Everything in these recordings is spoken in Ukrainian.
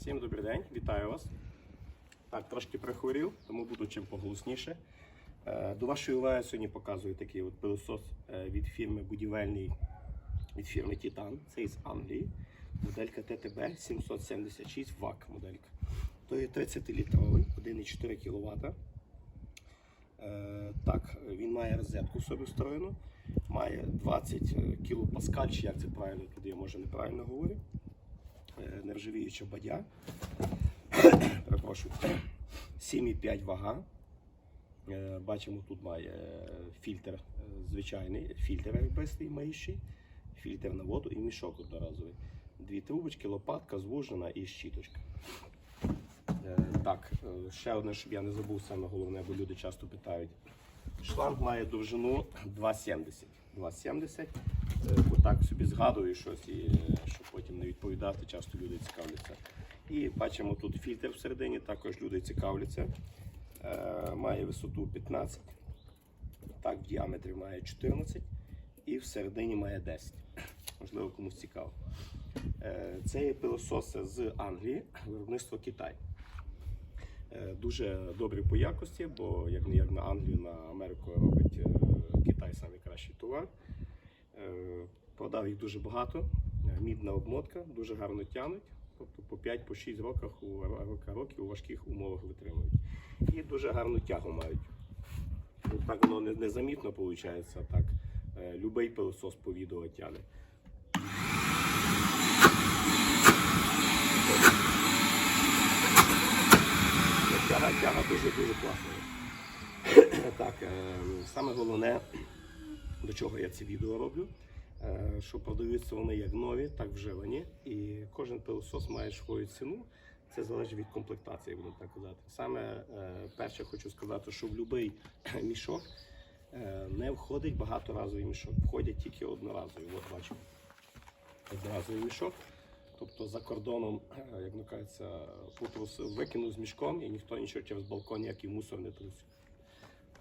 Всім добрий день, вітаю вас. Так, трошки прихворів, тому буду чим поголосніше. Е, До вашої уваги сьогодні показую такий от пилосос е, від фірми будівельний від фірми Titan. Це із Англії. Моделька ТТБ 776 ВАК моделька. То є 30-літровий, 1,4 кВт. Е, Так, він має розетку в собі встроєну, має 20 кілопаскаль, чи як це правильно тут я може неправильно говорю. Е, Нержавіюча бадя. Перепрошую. 7,5 вага. Е, Бачимо, тут має фільтр е, звичайний, фільтр РБС маючий, фільтр на воду і мішок одноразовий. Дві трубочки, лопатка звужена і щіточка. Е, Так, е, ще одне, щоб я не забув саме головне, бо люди часто питають. Шланг має довжину 2,70. 2,70. Е, Бо так собі згадую щось, і, е, щоб потім не відповідати, часто люди цікавляться. І бачимо тут фільтр всередині, також люди цікавляться. Е, Має висоту 15, так, в діаметрі має 14 і всередині має 10. Можливо, комусь цікаво. Це є пилососи з Англії, виробництво Китай. Дуже добрі по якості, бо як не як на Англію, на Америку робить е, найкращий товар. Е, Продав їх дуже багато. Е, Мідна обмотка, дуже гарно тянуть. Тобто по 5-6 років у роки- років у важких умовах витримують. І дуже гарну тягу мають. Ну, Так воно незамітно виходить. Так, е, любий пилосос по відео тягне. Тяга, тяга дуже-дуже класна. Так, саме головне, до чого я ці відео роблю, е, що продаються вони як нові, так вживані. І кожен пилосос має свою ціну. Це залежить від комплектації, будемо так казати. Саме е, перше хочу сказати, що в будь-який мішок е, не входить багаторазовий мішок, входять тільки одноразові. От бачимо. Одноразовий мішок. Тобто за кордоном, як ну кажеться, викинув з мішком і ніхто нічого через балкон ніякий мусор не трусив.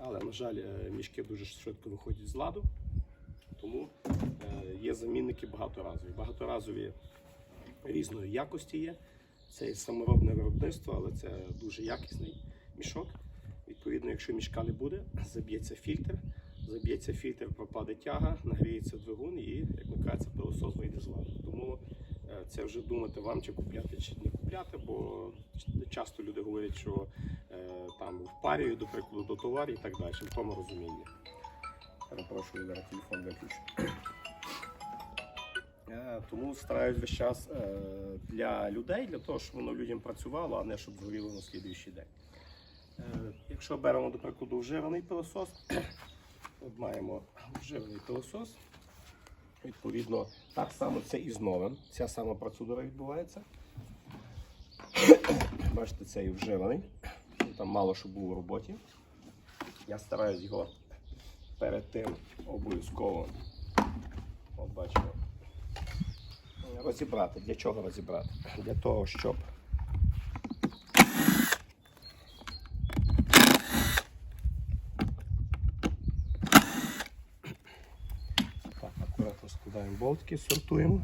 Але, на жаль, е, мішки дуже швидко виходять з ладу, тому е, є замінники багаторазові. Багаторазові різної якості є. Це саморобне виробництво, але це дуже якісний мішок. Відповідно, якщо мішка не буде, заб'ється фільтр, заб'ється фільтр, пропаде тяга, нагріється двигун і, як ми кажеться, пилосос вийде з ладу. Тому е, це вже думати вам, чи купляти, чи не купляти, бо часто люди говорять, що е, там впарюють, до прикладу, до товарів і так далі. В тому розумінні. Перепрошую, зараз телефон виключу. Е, Тому стараюсь весь час е, для людей, для того, щоб воно людям працювало, а не щоб згоріло на слідуючий день. Е, Якщо беремо, до прикладу, вживаний пилосос, от маємо вживаний пилосос. Відповідно, так само це і з новим. Ця сама процедура відбувається. Бачите, це і вживаний. Там мало що був у роботі. Я стараюсь його перед тим обов'язково. От розібрати. Для чого розібрати? Для того, щоб так, акуратно складаємо болтики, сортуємо.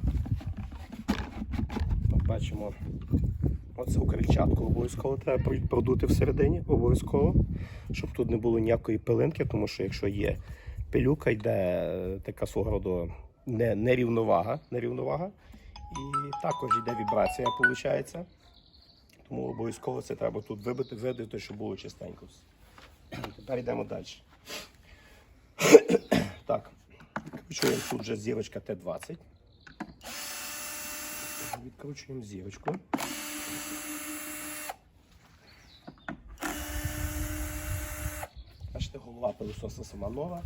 От бачимо, оце крильчатку обов'язково треба продути всередині, обов'язково, щоб тут не було ніякої пилинки, тому що якщо є пилюка, йде е, така свого не, нерівновага, нерівновага. І також йде вібрація, виходить. Тому обов'язково це треба тут вибити, видати, щоб було чистенько. Тепер йдемо далі. так, відкручуємо тут вже зірочка Т-20. Відкручуємо зірочку. Бачите, голова пилососа сама нова.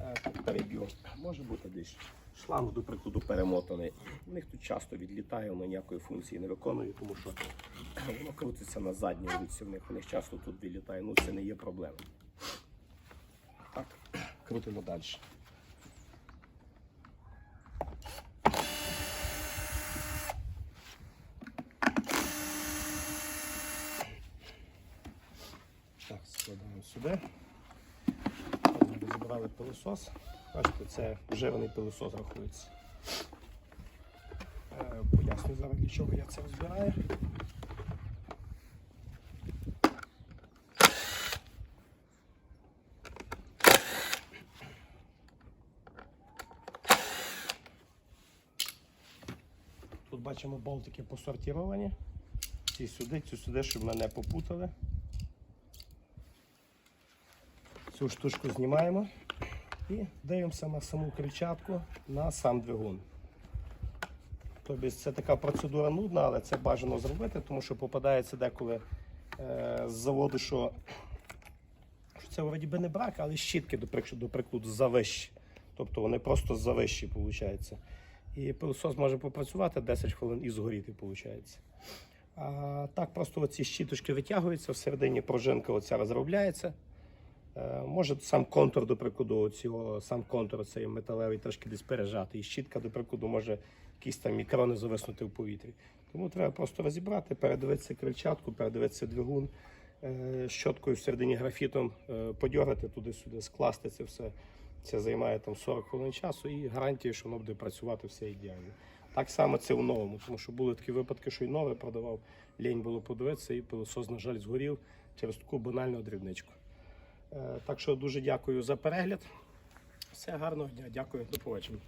Е, Тут переб'ю. Може бути десь шланг, до прикладу, перемотаний. У них тут часто відлітає, воно ніякої функції не виконує, тому що воно крутиться на задній руці. В них, у них часто тут відлітає, ну це не є проблема. Так, крутимо далі. Кладемо сюди. Ми забрали пилосос. Бачите, це вживаний пилосос рахується. Е, Поясню зараз, для чого я це розбираю. Тут бачимо болтики посортіровані. Ці сюди, ці сюди, щоб мене попутали. Цю штучку знімаємо і дивимося на саму крильчатку, на сам двигун. Тобто це така процедура нудна, але це бажано зробити, тому що попадається деколи е, з заводу, що, що це вроді би не брак, але щітки, до прикладу завищі. Тобто вони просто завищі, виходить. І пилосос може попрацювати 10 хвилин і згоріти, виходить. А так просто оці щіточки витягуються, всередині пружинка оця розробляється. Е, Може сам контур, до прикладу, цього, сам контур цей металевий трошки десь пережати. І щітка, до прикладу, може якісь там мікрони зависнути в повітрі. Тому треба просто розібрати, передивитися крильчатку, передивитися двигун, е, щоткою всередині графітом е, туди-сюди, скласти це все. Це займає там 40 хвилин часу і гарантія, що воно буде працювати все ідеально. Так само це в новому, тому що були такі випадки, що й нове продавав, лінь було подивитися, і пилосос, на жаль, згорів через таку банальну дрібничку. Е, Так що дуже дякую за перегляд. Все гарного дня, дякую, до побачення.